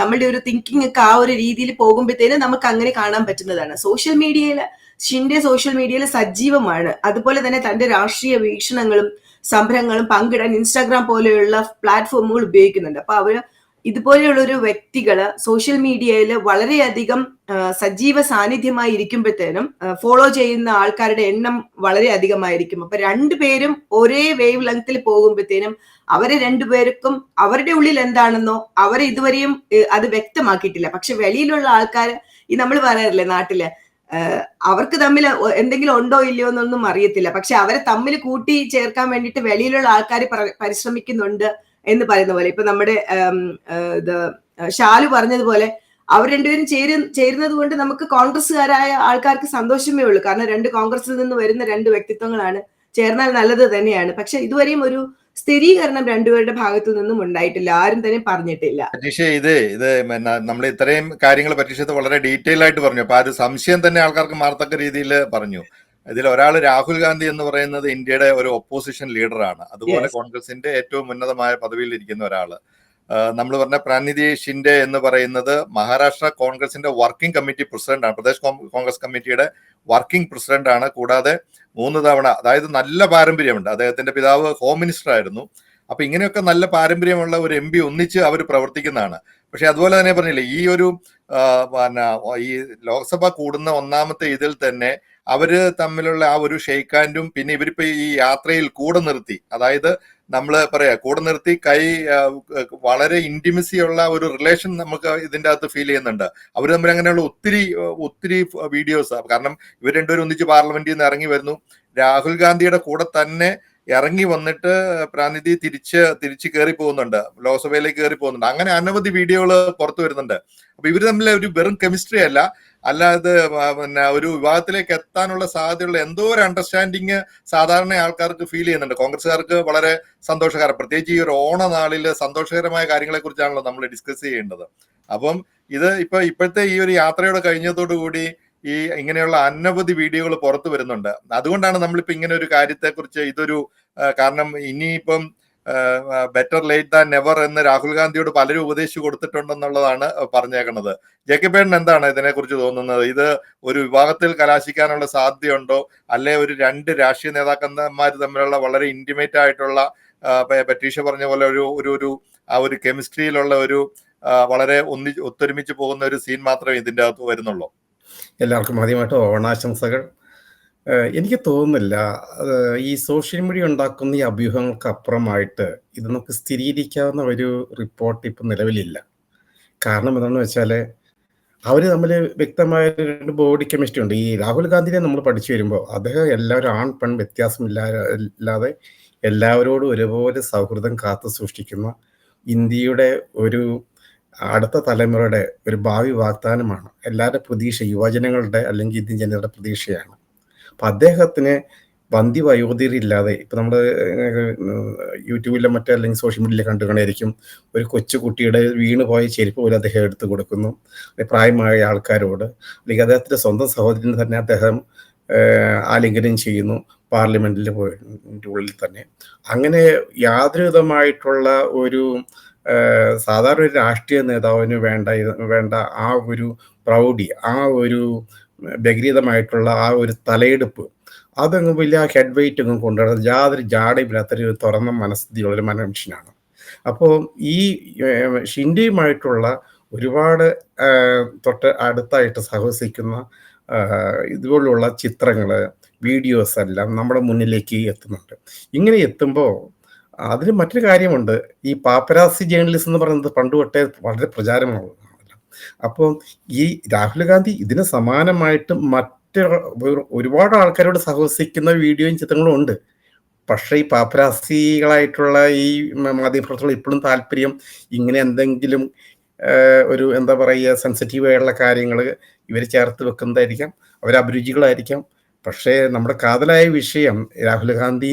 നമ്മളുടെ ഒരു തിങ്കിങ് ഒക്കെ ആ ഒരു രീതിയിൽ പോകുമ്പോഴത്തേന് നമുക്ക് അങ്ങനെ കാണാൻ പറ്റുന്നതാണ്. സോഷ്യൽ മീഡിയയിൽ ഷിൻഡെ സോഷ്യൽ മീഡിയയിൽ സജീവമാണ്. അതുപോലെ തന്നെ തന്റെ രാഷ്ട്രീയ വീക്ഷണങ്ങളും സംരംഭങ്ങളും പങ്കിടാൻ ഇൻസ്റ്റാഗ്രാം പോലെയുള്ള പ്ലാറ്റ്ഫോമുകൾ ഉപയോഗിക്കുന്നുണ്ട്. അപ്പൊ അവർ ഇതുപോലെയുള്ള ഒരു വ്യക്തികൾ സോഷ്യൽ മീഡിയയിൽ വളരെയധികം സജീവ സാന്നിധ്യമായി ഇരിക്കുമ്പോഴത്തേനും ഫോളോ ചെയ്യുന്ന ആൾക്കാരുടെ എണ്ണം വളരെ അധികമായിരിക്കും. അപ്പൊ രണ്ടുപേരും ഒരേ വേവ് ലെങ്ത്തിൽ പോകുമ്പോഴത്തേനും അവരെ രണ്ടുപേർക്കും അവരുടെ ഉള്ളിൽ എന്താണെന്നോ അവരെ ഇതുവരെയും അത് വ്യക്തമാക്കിയിട്ടില്ല. പക്ഷെ വെളിയിലുള്ള ആൾക്കാർ ഈ നമ്മൾ പറയാറില്ലേ നാട്ടിൽ അവർക്ക് തമ്മിൽ എന്തെങ്കിലും ഉണ്ടോ ഇല്ലയോ എന്നൊന്നും അറിയത്തില്ല. പക്ഷെ അവരെ തമ്മിൽ കൂട്ടി ചേർക്കാൻ വേണ്ടിയിട്ട് വെളിയിലുള്ള ആൾക്കാർ പരിശ്രമിക്കുന്നുണ്ട്. എന്ന് പറയുന്ന പോലെ. ഇപ്പൊ നമ്മുടെ ഇത് ഷാലു പറഞ്ഞതുപോലെ അവർ രണ്ടുപേരും ചേരു ചേരുന്നത് കൊണ്ട് നമുക്ക് കോൺഗ്രസ്സുകാരായ ആൾക്കാർക്ക് സന്തോഷമേ ഉള്ളൂ. കാരണം രണ്ട് കോൺഗ്രസിൽ നിന്ന് വരുന്ന രണ്ട് വ്യക്തിത്വങ്ങളാണ്. ചേർന്നാൽ നല്ലത് തന്നെയാണ്. പക്ഷെ ഇതുവരെയും ഒരു സ്ഥിരീകരണം രണ്ടുപേരുടെ ഭാഗത്തു നിന്നും ഉണ്ടായിട്ടില്ല. ആരും തന്നെ പറഞ്ഞിട്ടില്ല. പരീക്ഷ ഇത് ഇത് നമ്മൾ ഇത്രയും കാര്യങ്ങൾ പരീക്ഷത്ത് വളരെ ഡീറ്റെയിൽ ആയിട്ട് പറഞ്ഞു. അപ്പൊ ആ ഒരു സംശയം തന്നെ ആൾക്കാർക്ക് മാറത്തക്ക രീതിയിൽ പറഞ്ഞു. ഇതിൽ ഒരാൾ രാഹുൽ ഗാന്ധി എന്ന് പറയുന്നത് ഇന്ത്യയുടെ ഒരു ഒപ്പോസിഷൻ ലീഡറാണ് അതുപോലെ കോൺഗ്രസിന്റെ ഏറ്റവും ഉന്നതമായ പദവിയിൽ ഇരിക്കുന്ന ഒരാൾ. നമ്മൾ പറഞ്ഞ പ്രാനിധി ഷിൻഡെ എന്ന് പറയുന്നത് മഹാരാഷ്ട്ര കോൺഗ്രസിന്റെ വർക്കിംഗ് കമ്മിറ്റി പ്രസിഡന്റാണ് പ്രദേശ് കോൺഗ്രസ് കമ്മിറ്റിയുടെ വർക്കിംഗ് പ്രസിഡന്റ് ആണ്. കൂടാതെ മൂന്ന് തവണ അതായത് നല്ല പാരമ്പര്യമുണ്ട്. അദ്ദേഹത്തിന്റെ പിതാവ് ഹോം മിനിസ്റ്റർ ആയിരുന്നു. അപ്പൊ ഇങ്ങനെയൊക്കെ നല്ല പാരമ്പര്യമുള്ള ഒരു എം പി ഒന്നിച്ച് അവർ പ്രവർത്തിക്കുന്നതാണ്. പക്ഷെ അതുപോലെ തന്നെ പറഞ്ഞില്ലേ ഈ ഒരു പിന്നെ ഈ ലോക്സഭ കൂടുന്ന ഒന്നാമത്തെ ഇതിൽ തന്നെ അവർ തമ്മിലുള്ള ആ ഒരു ഷെയ്ക്ക് ഹാൻഡും പിന്നെ ഇവരിപ്പോ ഈ യാത്രയിൽ കൂടെ നിർത്തി. അതായത് നമ്മൾ പറയാ കൂടെ നിർത്തി കൈ വളരെ ഇന്റിമസി ഉള്ള ഒരു റിലേഷൻ നമുക്ക് ഇതിന്റെ അകത്ത് ഫീൽ ചെയ്യുന്നുണ്ട്. അവർ തമ്മിൽ അങ്ങനെയുള്ള ഒത്തിരി ഒത്തിരി വീഡിയോസ് കാരണം ഇവർ രണ്ടുപേരും ഒന്നിച്ച് പാർലമെന്റിൽ നിന്ന് ഇറങ്ങി വരുന്നു. രാഹുൽ ഗാന്ധിയുടെ കൂടെ തന്നെ ഇറങ്ങി വന്നിട്ട് പ്രാതിനിധി തിരിച്ച് തിരിച്ച് കയറി പോകുന്നുണ്ട്. ലോക്സഭയിലേക്ക് കയറി പോകുന്നുണ്ട്. അങ്ങനെ അനവധി വീഡിയോകൾ പുറത്തു വരുന്നുണ്ട്. അപ്പൊ ഇവർ തമ്മിൽ ഒരു വെറും കെമിസ്ട്രി അല്ല. അല്ലാതെ പിന്നെ ഒരു വിവാഹത്തിലേക്ക് എത്താനുള്ള സാധ്യതയുള്ള എന്തോ ഒരു അണ്ടർസ്റ്റാൻഡിങ് സാധാരണ ആൾക്കാർക്ക് ഫീൽ ചെയ്യുന്നുണ്ട്. കോൺഗ്രസ്സുകാർക്ക് വളരെ സന്തോഷകരം. പ്രത്യേകിച്ച് ഈ ഒരു ഓണ നാളിൽ സന്തോഷകരമായ കാര്യങ്ങളെ കുറിച്ചാണല്ലോ നമ്മൾ ഡിസ്കസ് ചെയ്യേണ്ടത്. അപ്പം ഇത് ഇപ്പൊ ഇപ്പോഴത്തെ ഈ ഒരു യാത്രയോടെ കഴിഞ്ഞതോടു കൂടി ഈ ഇങ്ങനെയുള്ള അനവധി വീഡിയോകൾ പുറത്തു വരുന്നുണ്ട്. അതുകൊണ്ടാണ് നമ്മളിപ്പോ ഇങ്ങനെ ഒരു കാര്യത്തെക്കുറിച്ച് ഇതൊരു കാരണം ഇനിയിപ്പം ബെറ്റർ ലേറ്റ് ദാൻ നെവർ എന്ന് രാഹുൽ ഗാന്ധിയോട് പലരും ഉപദേശിച്ചു കൊടുത്തിട്ടുണ്ടെന്നുള്ളതാണ് പറഞ്ഞേക്കുന്നത് ജേക്കബേൺ എന്താണ് ഇതിനെക്കുറിച്ച് തോന്നുന്നത്? ഇത് ഒരു വിവാഹത്തിൽ കലാശിക്കാനുള്ള സാധ്യതയുണ്ടോ? അല്ലെ ഒരു രണ്ട് രാഷ്ട്രീയ നേതാക്കന്മാർ തമ്മിലുള്ള വളരെ ഇന്റിമേറ്റ് ആയിട്ടുള്ള പറ്റീഷ പറഞ്ഞ പോലെ ഒരു ഒരു ഒരു ആ ഒരു കെമിസ്ട്രിയിലുള്ള ഒരു വളരെ ഒന്നി ഒത്തൊരുമിച്ച് പോകുന്ന ഒരു സീൻ മാത്രമേ ഇതിന്റെ അകത്ത് വരുന്നുള്ളൂ. എല്ലാവർക്കും ആദ്യമായിട്ട് ഓണാശംസകൾ. എനിക്ക് തോന്നുന്നില്ല. ഈ സോഷ്യൽ മീഡിയ ഉണ്ടാക്കുന്ന ഈ അഭ്യൂഹങ്ങൾക്ക് അപ്പുറമായിട്ട് ഇത് നമുക്ക് സ്ഥിരീകരിക്കാവുന്ന ഒരു റിപ്പോർട്ട് ഇപ്പം നിലവിലില്ല. കാരണം എന്താണെന്ന് വെച്ചാൽ അവർ തമ്മിൽ വ്യക്തമായ രണ്ട് ബോഡി കെമിസ്ട്രി ഉണ്ട്. ഈ രാഹുൽ ഗാന്ധിനെ നമ്മൾ പഠിച്ചു വരുമ്പോൾ അദ്ദേഹം എല്ലാവരും ആൺ പെൺ വ്യത്യാസമില്ലാ ഇല്ലാതെ എല്ലാവരോടും ഒരുപോലെ സൗഹൃദം കാത്തു സൂക്ഷിക്കുന്ന ഇന്ത്യയുടെ ഒരു അടുത്ത തലമുറയുടെ ഒരു ഭാവി വാഗ്ദാനമാണ്. എല്ലാവരുടെ പ്രതീക്ഷ യുവജനങ്ങളുടെ അല്ലെങ്കിൽ ഇന്ത്യൻ ജനതയുടെ പ്രതീക്ഷയാണ്. അപ്പം അദ്ദേഹത്തിന് വന്തി വയോധികരില്ലാതെ ഇപ്പം നമ്മൾ യൂട്യൂബിലെ മറ്റേ അല്ലെങ്കിൽ സോഷ്യൽ മീഡിയയിൽ കണ്ടു കാണായിരിക്കും ഒരു കൊച്ചു കുട്ടിയുടെ വീണ് പോയ ചെരുപ്പ് പോലും അദ്ദേഹം എടുത്തു കൊടുക്കുന്നു. പ്രായമായ ആൾക്കാരോട്. അല്ലെങ്കിൽ അദ്ദേഹത്തിന്റെ സ്വന്തം സഹോദരന് തന്നെ അദ്ദേഹം ആലിംഗനം ചെയ്യുന്നു പോയിട്ട് ഉള്ളിൽ തന്നെ. അങ്ങനെ യാതൊരുവിധമായിട്ടുള്ള ഒരു സാധാരണ ഒരു രാഷ്ട്രീയ നേതാവിന് വേണ്ട വേണ്ട ആ ഒരു പ്രൗഢി ആ ഒരു വ്യഗ്രതമായിട്ടുള്ള ആ ഒരു തലയെടുപ്പ്. അതങ്ങ് വലിയ ഹെഡ് വെയിറ്റ് ഒന്നും കൊണ്ടുവരുന്നത് യാതൊരു ജാടയില്ലാത്തൊരു തുറന്ന മനസ്ഥിതിയുള്ളൊരു മനുഷ്യനാണ്. അപ്പോൾ ഈ ഷിൻഡിയുമായിട്ടുള്ള ഒരുപാട് തൊട്ട് അടുത്തായിട്ട് സഹവസിക്കുന്ന ഇതുപോലുള്ള ചിത്രങ്ങൾ വീഡിയോസ് എല്ലാം നമ്മുടെ മുന്നിലേക്ക് എത്തുന്നുണ്ട്. ഇങ്ങനെ എത്തുമ്പോൾ അതിന് മറ്റൊരു കാര്യമുണ്ട്. ഈ പാപ്പരാസി ജേർണലിസം എന്ന് പറയുന്നത് പണ്ട് തൊട്ടേ വളരെ പ്രചാരമാണല്ലോ അപ്പോൾ ഈ രാഹുൽ ഗാന്ധി ഇതിന് സമാനമായിട്ട് മറ്റ് ഒരുപാട് ആൾക്കാരോട് സഹവസിക്കുന്ന വീഡിയോയും ചിത്രങ്ങളും ഉണ്ട്. പക്ഷേ ഈ പാപ്പരാസികളായിട്ടുള്ള ഈ മാധ്യമപ്രവർത്തകൾ ഇപ്പോഴും താല്പര്യം ഇങ്ങനെ എന്തെങ്കിലും ഒരു എന്താ പറയുക സെൻസിറ്റീവ് ആയിട്ടുള്ള കാര്യങ്ങൾ ഇവർ ചേർത്ത് വെക്കുന്നതായിരിക്കാം. അവർ അഭിരുചികളായിരിക്കാം. പക്ഷേ നമ്മുടെ കാതലായ വിഷയം രാഹുൽ ഗാന്ധി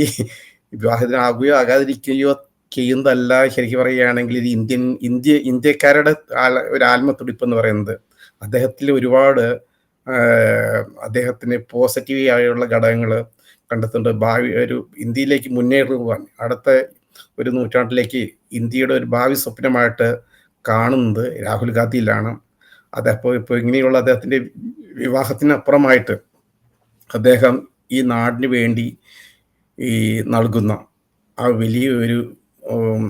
വിവാഹിതനാകുകയോ ആകാതിരിക്കുകയോ ചെയ്യുന്നതല്ല ശരിക്കും പറയുകയാണെങ്കിൽ ഇത് ഇന്ത്യൻ ഇന്ത്യ ഇന്ത്യക്കാരുടെ ഒരു ആത്മത്തുടിപ്പ് എന്ന് പറയുന്നത്. അദ്ദേഹത്തിൽ ഒരുപാട് അദ്ദേഹത്തിന് പോസിറ്റീവ് ആയുള്ള ഘടകങ്ങൾ കണ്ടെത്തുന്നുണ്ട്. ഭാവി ഒരു ഇന്ത്യയിലേക്ക് മുന്നേറുവാൻ അടുത്ത ഒരു നൂറ്റാണ്ടിലേക്ക് ഇന്ത്യയുടെ ഒരു ഭാവി സ്വപ്നമായിട്ട് കാണുന്നത് രാഹുൽ ഗാന്ധിയിലാണ്. അതപ്പോൾ ഇപ്പോൾ ഇങ്ങനെയുള്ള അദ്ദേഹത്തിന്റെ വിവാഹത്തിനപ്പുറമായിട്ട് അദ്ദേഹം ഈ നാടിന് വേണ്ടി ഈ നൽകുന്ന ആ വലിയ ഒരു ഉം,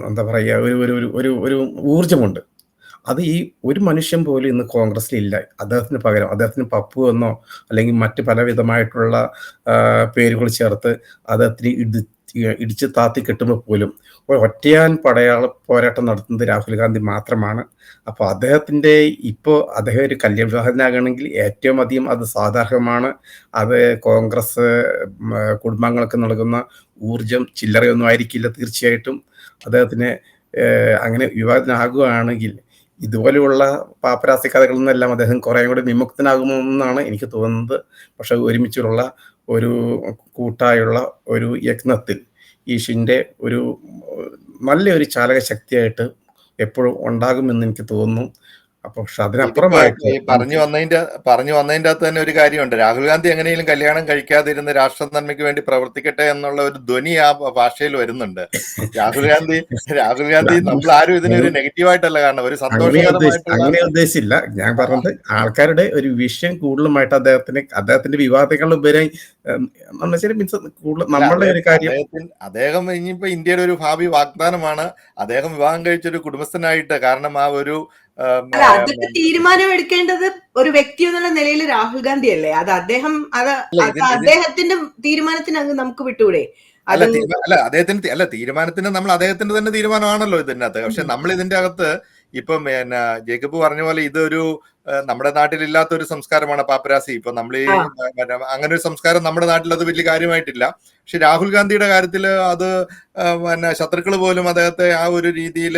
എന്താ പറയുക ഒരു ഒരു ഒരു ഒരു ഊർജമുണ്ട് അത് ഈ ഒരു മനുഷ്യൻ പോലും ഇന്ന് കോൺഗ്രസ്സിലില്ല. അദ്ദേഹത്തിന് പകരം അദ്ദേഹത്തിന് പപ്പു എന്നോ അല്ലെങ്കിൽ മറ്റ് പലവിധമായിട്ടുള്ള പേരുകൾ ചേർത്ത് അദ്ദേഹത്തിന് ഇടി ഇടിച്ച് താത്തി കിട്ടുമ്പോൾ പോലും ഒറ്റയാൻ പടയാള പോരാട്ടം നടത്തുന്നത് രാഹുൽ ഗാന്ധി മാത്രമാണ്. അപ്പോൾ അദ്ദേഹത്തിന്റെ ഇപ്പോൾ അദ്ദേഹം ഒരു കല്യാണ വിവാഹത്തിനാകണമെങ്കിൽ ഏറ്റവും അധികം അത് സാധാരണമാണ്. അത് കോൺഗ്രസ് കുടുംബാംഗങ്ങൾക്ക് നൽകുന്ന ഊർജം ചില്ലറയൊന്നും ആയിരിക്കില്ല തീർച്ചയായിട്ടും. അദ്ദേഹത്തിന് അങ്ങനെ വിവാഹത്തിനാകുകയാണെങ്കിൽ ഇതുപോലെയുള്ള പാപ്പരാസി കഥകളിൽ നിന്നെല്ലാം അദ്ദേഹം കുറേ കൂടി വിമുക്തനാകുമെന്നാണ് എനിക്ക് തോന്നുന്നത്. പക്ഷെ ഒരുമിച്ചുള്ള ഒരു കൂട്ടായുള്ള ഒരു യജ്ഞത്തിൽ ഈശുവിന്റെ ഒരു നല്ലൊരു ചാലക ശക്തിയായിട്ട് എപ്പോഴും ഉണ്ടാകുമെന്ന് എനിക്ക് തോന്നുന്നു. അപ്പോൾ പക്ഷെ അതിനപ്പുറമായിട്ട് പറഞ്ഞു വന്നതിന്റെ പറഞ്ഞു വന്നതിന്റെ അകത്ത് തന്നെ ഒരു കാര്യമുണ്ട്. രാഹുൽ ഗാന്ധി എങ്ങനെയും കല്യാണം കഴിക്കാതിരുന്ന് രാഷ്ട്ര നന്മയ്ക്ക് വേണ്ടി പ്രവർത്തിക്കട്ടെ എന്നുള്ള ഒരു ധ്വനി ആ ഭാഷയിൽ വരുന്നുണ്ട്. രാഹുൽ ഗാന്ധി രാഹുൽ ഗാന്ധി നമ്മൾ ആരും ഇതിനൊരു നെഗറ്റീവായിട്ടല്ല കാരണം ഒരു സന്തോഷം അങ്ങനെ ഉദ്ദേശിച്ചില്ല. ഞാൻ പറഞ്ഞത് ആൾക്കാരുടെ ഒരു വിഷയം കൂടുതലുമായിട്ട് അദ്ദേഹത്തിന് അദ്ദേഹത്തിന്റെ വിവാദങ്ങളുടെ ഉപരി മീൻസ് കൂടുതൽ നമ്മളുടെ ഒരു കാര്യം അദ്ദേഹം ഇനിയിപ്പോ ഇന്ത്യയുടെ ഒരു ഭാവി വാഗ്ദാനമാണ്. അദ്ദേഹം വിവാഹം കഴിച്ചൊരു കുടുംബസ്ഥനായിട്ട് കാരണം ആ ഒരു അതൊക്കെ തീരുമാനം എടുക്കേണ്ടത് ഒരു വ്യക്തി എന്നുള്ള നിലയിൽ രാഹുൽ ഗാന്ധി അല്ലേ? അത് അദ്ദേഹം അത് അദ്ദേഹത്തിന്റെ തീരുമാനത്തിന് അങ്ങ് നമുക്ക് വിട്ടുകൂടെ അല്ല അല്ല അദ്ദേഹത്തിന് അല്ല തീരുമാനത്തിന് നമ്മൾ അദ്ദേഹത്തിന്റെ തന്നെ തീരുമാനമാണല്ലോ ഇതിനകത്ത്. പക്ഷെ നമ്മൾ ഇതിന്റെ അകത്ത് ഇപ്പം പിന്നെ ജേക്കബ് പറഞ്ഞ പോലെ ഇതൊരു നമ്മുടെ നമ്മുടെ നാട്ടിലില്ലാത്ത ഒരു സംസ്കാരമാണ് പാപ്പരാസി. ഇപ്പൊ നമ്മൾ ഈ അങ്ങനെ ഒരു സംസ്കാരം നമ്മുടെ നാട്ടിൽ അത് വലിയ കാര്യമായിട്ടില്ല. പക്ഷെ രാഹുൽ ഗാന്ധിയുടെ കാര്യത്തിൽ അത് പിന്നെ ശത്രുക്കൾ പോലും അദ്ദേഹത്തെ ആ ഒരു രീതിയിൽ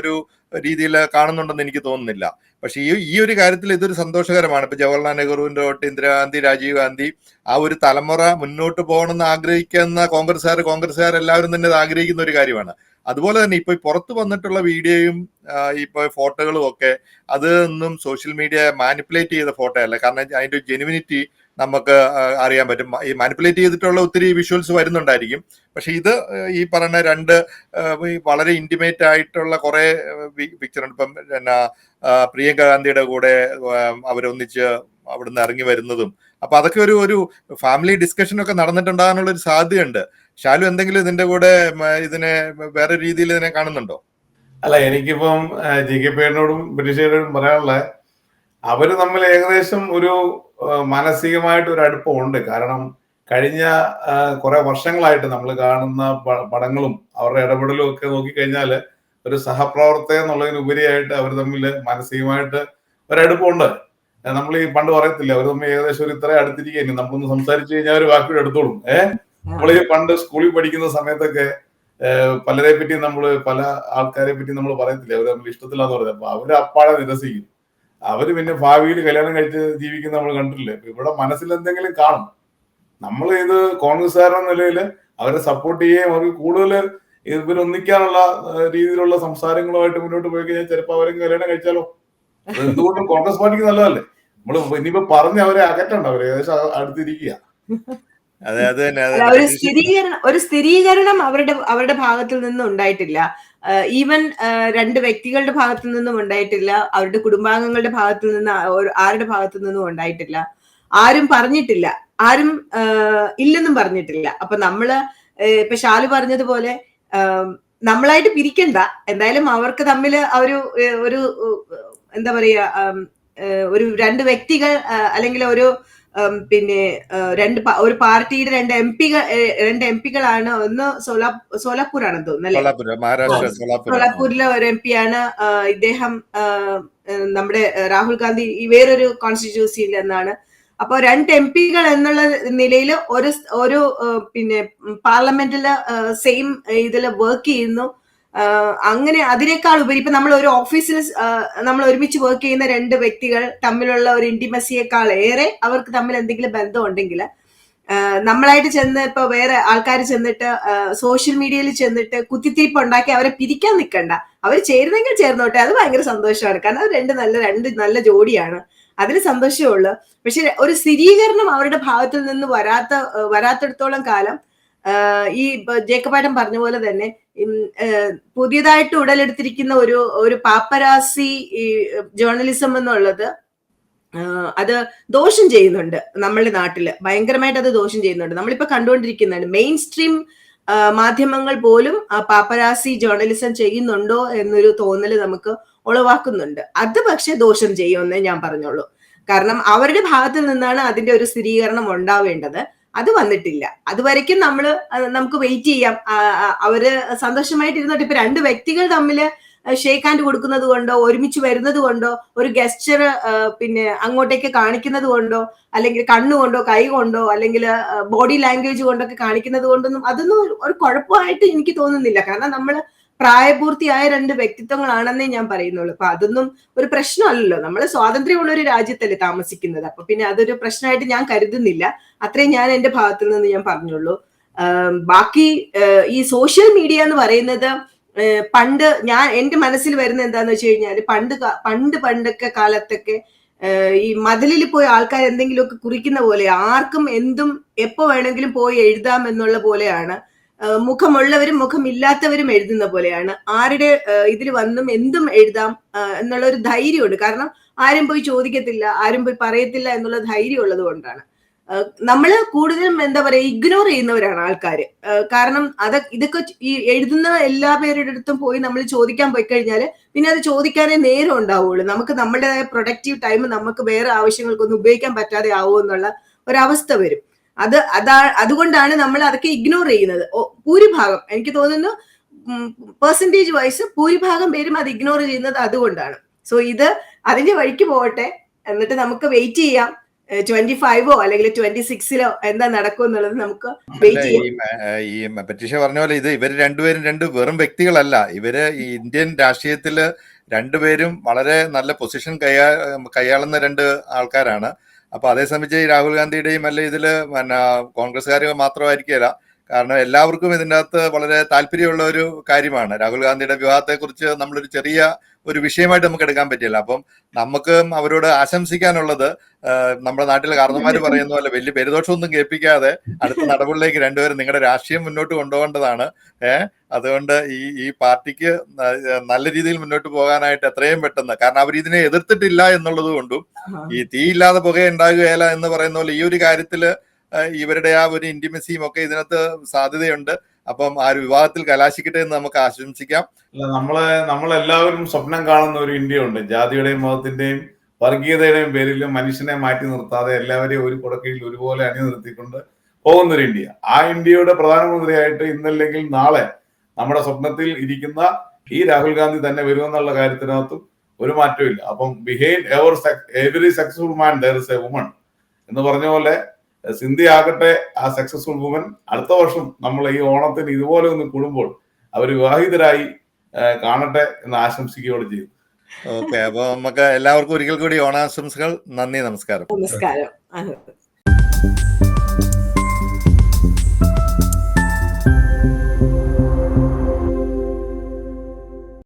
ഒരു രീതിയിൽ കാണുന്നുണ്ടെന്ന് എനിക്ക് തോന്നുന്നില്ല. പക്ഷെ ഈ ഈ ഒരു കാര്യത്തിൽ ഇതൊരു സന്തോഷകരമാണ്. ഇപ്പൊ ജവഹർലാൽ നെഹ്റുവിന്റെ തൊട്ട് ഇന്ദിരാഗാന്ധി രാജീവ് ഗാന്ധി ആ ഒരു തലമുറ മുന്നോട്ട് പോകണമെന്ന് ആഗ്രഹിക്കുന്ന കോൺഗ്രസ്സുകാർ കോൺഗ്രസ്സുകാർ എല്ലാവരും തന്നെ അത് ആഗ്രഹിക്കുന്ന ഒരു കാര്യമാണ്. അതുപോലെ തന്നെ ഇപ്പൊ പുറത്ത് വന്നിട്ടുള്ള വീഡിയോയും ഇപ്പൊ ഫോട്ടോകളും ഒക്കെ അതൊന്നും സോഷ്യൽ മീഡിയ മാനിപ്പുലേറ്റ് ചെയ്ത ഫോട്ടോ അല്ല കാരണം അതിന്റെ ജെനുവിനിറ്റി നമുക്ക് അറിയാൻ പറ്റും. ഈ മാനിപ്പുലേറ്റ് ചെയ്തിട്ടുള്ള ഒത്തിരി വിഷ്വൽസ് വരുന്നുണ്ടായിരിക്കും. പക്ഷെ ഇത് ഈ പറയുന്ന രണ്ട് വളരെ ഇന്റിമേറ്റ് ആയിട്ടുള്ള കുറെ പിക്ചർ ഉണ്ട്. ഇപ്പം എന്നാ പ്രിയങ്ക ഗാന്ധിയുടെ കൂടെ അവരൊന്നിച്ച് അവിടുന്ന് ഇറങ്ങി വരുന്നതും. അപ്പൊ അതൊക്കെ ഒരു ഒരു ഫാമിലി ഡിസ്കഷൻ ഒക്കെ നടന്നിട്ടുണ്ടാകാനുള്ള ഒരു സാധ്യതയുണ്ട്. ഷാലു എന്തെങ്കിലും ഇതിന്റെ കൂടെ ഇതിനെ വേറെ രീതിയിൽ ഇതിനെ കാണുന്നുണ്ടോ? അല്ല എനിക്കിപ്പം ജി കെ പേടിനോടും ബ്രിട്ടീഷുകാരോടും പറയാനുള്ള അവർ തമ്മിൽ ഏകദേശം ഒരു മാനസികമായിട്ട് ഒരു അടുപ്പമുണ്ട്. കാരണം കഴിഞ്ഞ കുറെ വർഷങ്ങളായിട്ട് നമ്മൾ കാണുന്ന പടങ്ങളും അവരുടെ ഇടപെടലും ഒക്കെ നോക്കിക്കഴിഞ്ഞാൽ ഒരു സഹപ്രവർത്തകൻ എന്നുള്ളതിനുപരിയായിട്ട് അവർ തമ്മിൽ മാനസികമായിട്ട് ഒരടുപ്പമുണ്ട് നമ്മൾ ഈ പണ്ട് പറയത്തില്ല അവർ തമ്മിൽ ഏകദേശം ഒരു ഇത്ര അടുത്തിരിക്കുന്നു നമ്മളൊന്ന് സംസാരിച്ചു കഴിഞ്ഞാൽ ഒരു വാക്കുകൂടെ എടുത്തോളും. ഏഹ് നമ്മൾ ഈ പണ്ട് സ്കൂളിൽ പഠിക്കുന്ന സമയത്തൊക്കെ പലരെ പറ്റി നമ്മൾ പല ആൾക്കാരെ പറ്റി നമ്മൾ പറയത്തില്ല അവർ തമ്മിൽ ഇഷ്ടത്തില്ലാന്ന് പറയുന്നത് അപ്പൊ അവർ അപ്പാടെ നിരസിക്കും. അവർ പിന്നെ ഭാവിയിൽ കല്യാണം കഴിച്ച് ജീവിക്കുന്ന നമ്മൾ കണ്ടിട്ടില്ലേ? ഇപ്പൊ ഇവിടെ മനസ്സിൽ എന്തെങ്കിലും കാണും. നമ്മൾ ഇത് കോൺഗ്രസ്സുകാരെന്ന നിലയിൽ അവരെ സപ്പോർട്ട് ചെയ്യുകയും അവർക്ക് കൂടുതൽ ഇവരൊന്നിക്കാനുള്ള ഒന്നിക്കാനുള്ള രീതിയിലുള്ള സംസാരങ്ങളുമായിട്ട് മുന്നോട്ട് പോയി കഴിഞ്ഞാൽ ചിലപ്പോൾ അവരെ കല്യാണം കഴിച്ചാലോ? അത് എന്തുകൊണ്ടും കോൺഗ്രസ് പാർട്ടിക്ക് നല്ലതല്ലേ? നമ്മൾ ഇനിയിപ്പോ പറഞ്ഞ് അവരെ അകറ്റണ്ട അവരെ ഏകദേശം അടുത്തിരിക്കുക. ഒരു. സ്ഥിരീകരണം ഒരു സ്ഥിരീകരണം അവരുടെ അവരുടെ ഭാഗത്തിൽ നിന്ന് ഉണ്ടായിട്ടില്ല. ഈവൻ രണ്ട് വ്യക്തികളുടെ ഭാഗത്തു നിന്നും ഉണ്ടായിട്ടില്ല. അവരുടെ കുടുംബാംഗങ്ങളുടെ ഭാഗത്തു നിന്ന് ആരുടെ ഭാഗത്തു നിന്നും ഉണ്ടായിട്ടില്ല. ആരും പറഞ്ഞിട്ടില്ല. ആരും ഇല്ലെന്നും പറഞ്ഞിട്ടില്ല. അപ്പൊ നമ്മൾ ഇപ്പൊ ഷാലു പറഞ്ഞതുപോലെ നമ്മളായിട്ട് പിരിക്കണ്ട. എന്തായാലും അവർക്ക് തമ്മിൽ ഒരു ഒരു എന്താ പറയാ ഒരു രണ്ട് വ്യക്തികൾ അല്ലെങ്കിൽ ഒരു പിന്നെ രണ്ട് ഒരു പാർട്ടിയുടെ രണ്ട് എം പികൾ രണ്ട് എം പികളാണ് ഒന്ന് സോലാ സോലാപൂർ ആണെന്ന് തോന്നുന്നു അല്ലെ? സോലാപുര മഹാരാഷ്ട്ര സോലാപുര. സോലാപൂരിലെ ഒരു എം പി ആണ് ഇദ്ദേഹം നമ്മുടെ രാഹുൽ ഗാന്ധി ഈ വേറൊരു കോൺസ്റ്റിറ്റ്യൂസിയിൽ എന്നാണ്. അപ്പൊ രണ്ട് എം പികൾ എന്നുള്ള നിലയിൽ ഒരു ഒരു പിന്നെ പാർലമെന്റിൽ സെയിം ഇതിൽ വർക്ക് ചെയ്യുന്നു. അങ്ങനെ അതിനേക്കാൾ ഉപരി ഇപ്പൊ നമ്മൾ ഒരു ഓഫീസിൽ നമ്മൾ ഒരുമിച്ച് വർക്ക് ചെയ്യുന്ന രണ്ട് വ്യക്തികൾ തമ്മിലുള്ള ഒരു ഇന്റിമസിയേക്കാൾ ഏറെ അവർക്ക് തമ്മിൽ എന്തെങ്കിലും ബന്ധം ഉണ്ടെങ്കിൽ നമ്മളായിട്ട് ചെന്ന് ഇപ്പൊ വേറെ ആൾക്കാർ ചെന്നിട്ട് സോഷ്യൽ മീഡിയയിൽ ചെന്നിട്ട് കുത്തിത്തിരിപ്പ് ഉണ്ടാക്കി അവരെ പിരിക്കാൻ നിൽക്കണ്ട അവർ ചേരുന്നെങ്കിൽ ചേർന്നോട്ടെ. അത് ഭയങ്കര സന്തോഷമാണ്. കാരണം അത് രണ്ട് നല്ല രണ്ട് നല്ല ജോഡിയാണ്. അതിൽ സന്തോഷമേ ഉള്ളൂ. പക്ഷെ ഒരു സ്ഥിരീകരണം അവരുടെ ഭാഗത്തിൽ നിന്ന് വരാത്ത വരാത്തടത്തോളം കാലം ഈ ജേക്കബാട്ടൻ പറഞ്ഞ പോലെ തന്നെ പുതിയതായിട്ട് ഉടലെടുത്തിരിക്കുന്ന ഒരു ഒരു പാപ്പരാസി ജേർണലിസം എന്നുള്ളത് അത് ദോഷം ചെയ്യുന്നുണ്ട് നമ്മളുടെ നാട്ടിൽ. ഭയങ്കരമായിട്ട് അത് ദോഷം ചെയ്യുന്നുണ്ട്. നമ്മളിപ്പോ കണ്ടുകൊണ്ടിരിക്കുന്നുണ്ട് മെയിൻ സ്ട്രീം മാധ്യമങ്ങൾ പോലും പാപ്പരാസി ജേർണലിസം ചെയ്യുന്നുണ്ടോ എന്നൊരു തോന്നൽ നമുക്ക് ഉളവാക്കുന്നുണ്ട്. അത് പക്ഷെ ദോഷം ചെയ്യുമെന്നേ ഞാൻ പറഞ്ഞോളൂ. കാരണം അവരുടെ ഭാഗത്ത് നിന്നാണ് അതിന്റെ ഒരു സ്ഥിരീകരണം ഉണ്ടാവേണ്ടത്. അത് വന്നിട്ടില്ല. അതുവരയ്ക്കും നമ്മൾ നമുക്ക് വെയിറ്റ് ചെയ്യാം. അവർ സന്തോഷമായിട്ട് ഇരുന്നിട്ട് ഇപ്പൊ രണ്ട് വ്യക്തികൾ തമ്മിൽ ഷേക്ക് ഹാൻഡ് കൊടുക്കുന്നത് കൊണ്ടോ ഒരുമിച്ച് വരുന്നത് കൊണ്ടോ ഒരു ഗസ്റ്റർ പിന്നെ അങ്ങോട്ടേക്ക് കാണിക്കുന്നത് കൊണ്ടോ അല്ലെങ്കിൽ കണ്ണുകൊണ്ടോ കൈ കൊണ്ടോ അല്ലെങ്കിൽ ബോഡി ലാംഗ്വേജ് കൊണ്ടൊക്കെ കാണിക്കുന്നത് കൊണ്ടൊന്നും അതൊന്നും ഒരു കുഴപ്പമായിട്ട് എനിക്ക് തോന്നുന്നില്ല. കാരണം നമ്മൾ പ്രായപൂർത്തിയായ രണ്ട് വ്യക്തിത്വങ്ങളാണെന്നേ ഞാൻ പറയുന്നുള്ളൂ. അപ്പൊ അതൊന്നും ഒരു പ്രശ്നമല്ലല്ലോ. നമ്മൾ സ്വാതന്ത്ര്യമുള്ള ഒരു രാജ്യത്തല്ലേ താമസിക്കുന്നത്. അപ്പൊ പിന്നെ അതൊരു പ്രശ്നമായിട്ട് ഞാൻ കരുതുന്നില്ല. അത്രയും ഞാൻ എന്റെ ഭാഗത്തു നിന്ന് ഞാൻ പറഞ്ഞുള്ളൂ. ബാക്കി ഈ സോഷ്യൽ മീഡിയ എന്ന് പറയുന്നത് പണ്ട് ഞാൻ എന്റെ മനസ്സിൽ വരുന്ന എന്താന്ന് വെച്ച് കഴിഞ്ഞാൽ പണ്ട് പണ്ട് പണ്ടൊക്കെ കാലത്തൊക്കെ ഈ മതിലിൽ പോയി ആൾക്കാർ എന്തെങ്കിലുമൊക്കെ കുറിക്കുന്ന പോലെ ആർക്കും എന്തും എപ്പോ വേണമെങ്കിലും പോയി എഴുതാം എന്നുള്ള പോലെയാണ് മുഖമുള്ളവരും മുഖമില്ലാത്തവരും എഴുതുന്ന പോലെയാണ്. ആരുടെ ഇതിൽ വന്നും എന്തും എഴുതാം എന്നുള്ള ഒരു ധൈര്യമുണ്ട്. കാരണം ആരും പോയി ചോദിക്കത്തില്ല ആരും പോയി പറയത്തില്ല എന്നുള്ള ധൈര്യം ഉള്ളത് കൊണ്ടാണ്. നമ്മൾ കൂടുതലും എന്താ പറയാ ഇഗ്നോർ ചെയ്യുന്നവരാണ് ആൾക്കാർ കാരണം അത് ഇതൊക്കെ ഈ എഴുതുന്ന എല്ലാ പേരുടെ അടുത്തും പോയി നമ്മൾ ചോദിക്കാൻ പോയി കഴിഞ്ഞാൽ പിന്നെ അത് ചോദിക്കാനേ നേരം ഉണ്ടാവുള്ളൂ. നമുക്ക് നമ്മുടേതായ പ്രൊഡക്റ്റീവ് ടൈം നമുക്ക് വേറെ ആവശ്യങ്ങൾക്കൊന്നും ഉപയോഗിക്കാൻ പറ്റാതെ ആവുമെന്നുള്ള ഒരവസ്ഥ വരും. അത് അതാ അതുകൊണ്ടാണ് നമ്മൾ അതൊക്കെ ഇഗ്നോർ ചെയ്യുന്നത്. ഭൂരിഭാഗം എനിക്ക് തോന്നുന്നു പെർസെന്റേജ് വൈസ് ഭൂരിഭാഗം പേരും അത് ഇഗ്നോർ ചെയ്യുന്നത് അതുകൊണ്ടാണ്. സോ ഇത് അതിന്റെ വഴിക്ക് പോകട്ടെ എന്നിട്ട് നമുക്ക് വെയിറ്റ് ചെയ്യാം. ട്വന്റി ഫൈവോ അല്ലെങ്കിൽ ട്വന്റി സിക്സിലോ എന്താ നടക്കും എന്നുള്ളത് നമുക്ക് ഈ പറ്റീഷ പറഞ്ഞ പോലെ ഇത് ഇവർ രണ്ടുപേരും രണ്ട് വെറും വ്യക്തികളല്ല. ഇവർ ഇന്ത്യൻ രാഷ്ട്രീയത്തിൽ രണ്ടുപേരും വളരെ നല്ല പൊസിഷൻ കൈയാ കൈയാളുന്ന രണ്ട് ആൾക്കാരാണ്. അപ്പൊ അതേ സംബന്ധിച്ച് രാഹുൽ ഗാന്ധിയുടെയും അല്ല ഇതിൽ പിന്നെ കോൺഗ്രസ്സുകാർ മാത്രമായിരിക്കില്ല കാരണം എല്ലാവർക്കും ഇതിന്റെ അകത്ത് വളരെ താല്പര്യമുള്ള ഒരു കാര്യമാണ്. രാഹുൽ ഗാന്ധിയുടെ വിവാഹത്തെക്കുറിച്ച് നമ്മളൊരു ചെറിയ ഒരു വിഷയമായിട്ട് നമുക്ക് എടുക്കാൻ പറ്റില്ല. അപ്പം നമുക്ക് അവരോട് ആശംസിക്കാനുള്ളത് നമ്മുടെ നാട്ടിലെ കാരണന്മാർ പറയുന്ന പോലെ വലിയ പെരുദോഷമൊന്നും കേൾപ്പിക്കാതെ അടുത്ത നടപടിലേക്ക് രണ്ടുപേരും നിങ്ങളുടെ രാഷ്ട്രീയം മുന്നോട്ട് കൊണ്ടുപോകേണ്ടതാണ്. ഏഹ് അതുകൊണ്ട് ഈ ഈ പാർട്ടിക്ക് നല്ല രീതിയിൽ മുന്നോട്ട് പോകാനായിട്ട് എത്രയും പെട്ടെന്ന് കാരണം അവർ ഇതിനെ എതിർത്തിട്ടില്ല എന്നുള്ളത് കൊണ്ടും ഈ തീയില്ലാതെ പുക ഉണ്ടാകുകയില്ല എന്ന് പറയുന്ന പോലെ ഈ ഒരു കാര്യത്തിൽ ഇവരുടെ ആ ഒരു ഇന്റിമസിയും ഒക്കെ ഇതിനകത്ത് സാധ്യതയുണ്ട്. അപ്പം ആ ഒരു വിവാഹത്തിൽ കലാശിക്കട്ടെ എന്ന് നമുക്ക് ആശംസിക്കാം. നമ്മളെ നമ്മളെല്ലാവരും സ്വപ്നം കാണുന്ന ഒരു ഇന്ത്യ ഉണ്ട് ജാതിയുടെയും മതത്തിന്റെയും വർഗീയതയുടെയും പേരിൽ മനുഷ്യനെ മാറ്റി നിർത്താതെ എല്ലാവരെയും ഒരു കുടക്കീഴിൽ ഒരുപോലെ അണിനിർത്തിക്കൊണ്ട് പോകുന്ന ഒരു ഇന്ത്യ. ആ ഇന്ത്യയുടെ പ്രധാനമന്ത്രിയായിട്ട് ഇന്നല്ലെങ്കിൽ നാളെ നമ്മുടെ സ്വപ്നത്തിൽ ഇരിക്കുന്ന ഈ രാഹുൽ ഗാന്ധി തന്നെ വരുമെന്നുള്ള കാര്യത്തിനകത്തും ഒരു മാറ്റവും ഇല്ല. അപ്പം behind ever every successful man there is a woman എന്ന് പറഞ്ഞ പോലെ സിന്ധി ആകട്ടെ ആ സക്സസ്ഫുൾ വുമൻ അടുത്ത വർഷം നമ്മൾ ഈ ഓണത്തിന് ഇതുപോലെ ഒന്ന് കൂടുമ്പോൾ അവർ വിവാഹിതരായി കാണട്ടെ എന്ന് ആശംസിക്കുകയോട് ചെയ്തു ഓക്കെ അപ്പൊ നമുക്ക് എല്ലാവർക്കും ഒരിക്കൽ കൂടി ഓണാശംസകൾ. നന്ദി നമസ്കാരം. നമസ്കാരം.